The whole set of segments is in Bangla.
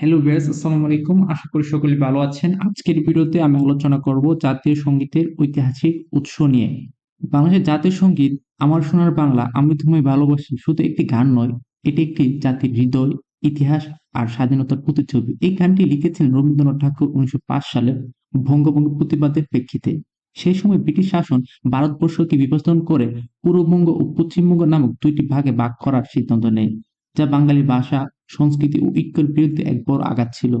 হ্যালো বেস আসসালামু আলাইকুম। আশা করি সকলে ভালো আছেন। আজকের ভিডিওতে আমি আলোচনা করব জাতীয় সঙ্গীতের ঐতিহাসিক উৎস নিয়ে। বাংলাদেশের জাতীয় সংগীত, আমার সোনার বাংলা, আমি তোমায় ভালোবাসি, শুধু একটি গান নয়, এটি একটি জাতির হৃদয়, ইতিহাস আর স্বাধীনতার প্রতিচ্ছবি। এই গানটি লিখেছেন রবীন্দ্রনাথ ঠাকুর উনিশশো পাঁচ সালে বঙ্গভঙ্গ প্রতিবাদের প্রেক্ষিতে। সেই সময় ব্রিটিশ শাসন ভারতবর্ষকে বিভাজন করে পূর্ববঙ্গ ও পশ্চিমবঙ্গ নামক দুইটি ভাগে ভাগ করার সিদ্ধান্ত নেয়, যা বাঙালি ভাষা সংস্কৃতি ও ঐক্যের বিরুদ্ধে এক বড় আঘাত ছিল।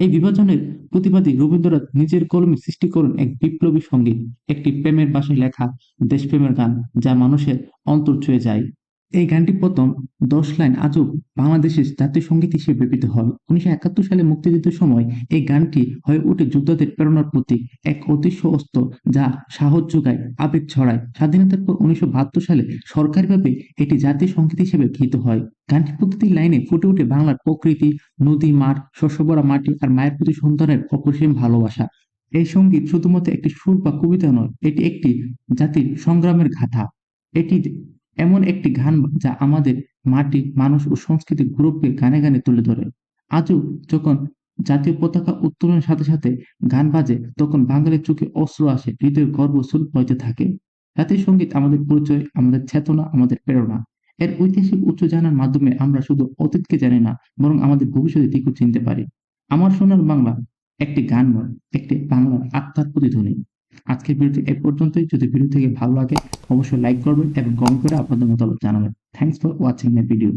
এই বিভাজনের প্রতিবাদী রবীন্দ্রনাথ নিজের কলমে সৃষ্টি করেন এক বিপ্লবী সংগীত। একটি প্রেমের বাসায় লেখা দেশপ্রেমের গান, যা মানুষের অন্তর ছুঁয়ে যায়। এই গানটি প্রথম দশ লাইন আজও বাংলাদেশের জাতীয় সংগীত হিসেবে ব্যবহৃত হয়। উনিশশো একাত্তর সালে মুক্তিযুদ্ধের সময় এই গানটি হয়ে ওঠে যোদ্ধাদের প্রেরণার প্রতীক, এক অদৃশ্য অস্ত্র যা সাহস যোগায়, আবেগ ছড়ায়। স্বাধীনতার পর উনিশশো বাহাত্তর সালে সরকারিভাবে এটি জাতীয় সংগীত হিসেবে গৃহীত হয়। গানটি প্রতিটি লাইনে ফুটে ওঠে বাংলার প্রকৃতি, নদী, মাঠ শস্যভরা মাটি আর মায়ের প্রতি সন্তানের অপরিসীম ভালোবাসা। এই সংগীত শুধুমাত্র একটি সুর বা কবিতা নয়, এটি একটি জাতির সংগ্রামের গাথা। এটি এমন একটি গান যা আমাদের মাটি, মানুষ ও সংস্কৃতির গৌরবকে গানে গানে তুলে ধরে। আজও যখন জাতীয় পতাকা উত্তোলনের সাথে সাথে গান বাজে, তখন বাঙালির চোখে অস্ত্র আসে হৃদয়ের গর্ব সুর হইতে থাকে। জাতীয় সংগীত আমাদের পরিচয়, আমাদের চেতনা, আমাদের প্রেরণা। এর ঐতিহাসিক উচ্চ জানার মাধ্যমে আমরা শুধু অতীতকে জানি না, বরং আমাদের ভবিষ্যতের দিকও চিনতে পারি। আমার সোনার বাংলা, একটি গান নয় একটি বাংলার আত্মার প্রতিধ্বনি। আজকের ভিডিওটি এ পর্যন্তই। যদি ভিডিও থেকে ভালো লাগে, অবশ্যই লাইক করবেন এবং কমেন্ট করে আপনাদের মতামত জানাবেন। Thanks for watching my video